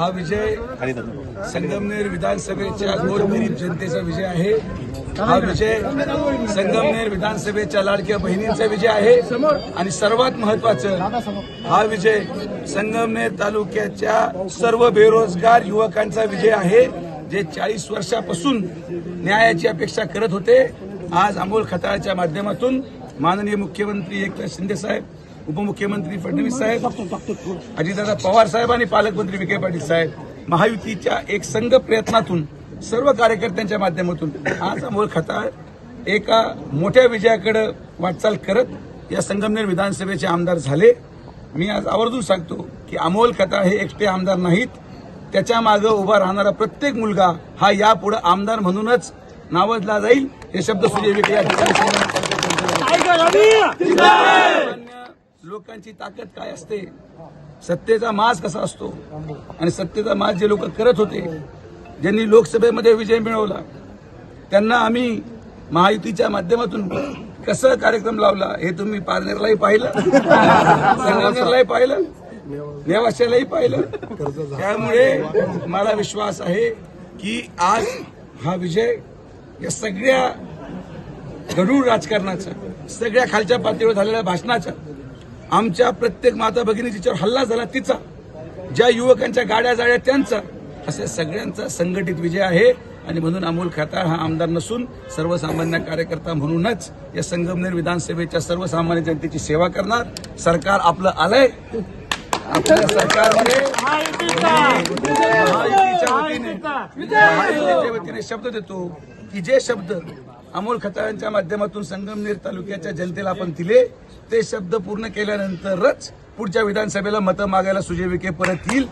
हा विजय संगमनेर विधानसभेच्या गोरगरीब जनतेचा विजय आहे. हा विजय संगमनेर विधानसभेच्या लाडक्या बहिणींचा विजय आहे. आणि सर्वात महत्वाचं हा विजय संगमनेर तालुक्याच्या सर्व बेरोजगार युवकांचा विजय आहे जे चाळीस वर्षापासून न्यायाची अपेक्षा करत होते. आज अमोल खताळच्या माध्यमातून माननीय मुख्यमंत्री एकनाथ शिंदे साहेब उपमुख्यमंत्री फडणवीस साहेब अजितदादा पवार साहेब आणि पालकमंत्री विखे पाटील साहेब महायुतीच्या एक संघ प्रयत्नातून सर्व कार्यकर्त्यांच्या माध्यमातून आज अमोल खताळ एका मोठ्या विजयाकडे वाटचाल करत या संगमनेर विधानसभेचे आमदार झाले. मी आज आवर्जून सांगतो की अमोल खताळ हे एकटे आमदार नाहीत. त्याच्यामागे उभा राहणारा प्रत्येक मुलगा हा यापुढे आमदार म्हणूनच नावजला जाईल हे शब्द सुजय विखे या ठिकाणी लोकांची ताकद काय असते? सत्तेचा मास कसा असतो? आणि सत्तेचा मास जे लोक करत होते ज्यांनी लोकसभेमध्ये विजय मिळवला त्यांना आम्ही महायुतीच्या माध्यमातून कसं कार्यक्रम लावला हे तुम्ही पारनेरलाही पाहिलं? संगमनेरलाही पाहिलं? नेवाशालाही पाहिलं? त्यामुळे मला विश्वास आहे की आज हा विजय या सगळ्या गढूळ राजकारणाचा सगळ्या खालच्या पातळीवर झालेल्या भाषणाचा आमच्या प्रत्येक माता भगिनी जिच्यावर हल्ला झाला तिचा. ज्या युवकांच्या गाड्या जाळ्या त्यांचा. असे सगळ्यांचा संघटित विजय आहे. आणि म्हणून अमोल खताळ हा आमदार नसून सर्वसामान्य कार्यकर्ता म्हणूनच या संगमनेर विधानसभेच्या सर्वसामान्य जनतेची सेवा करणार. सरकार आपलं आलंय. आपल्या सरकारने महायुतीच्या वतीने शब्द देतो की जे शब्द अमोल खताळांच्या माध्यमातून संगमनेर तालुक्याच्या जनतेला आपण दिले. ते शब्द पूर्ण केल्यानंतरच पुढच्या विधानसभेला मतं मागायला सुजय विखे परत येईल.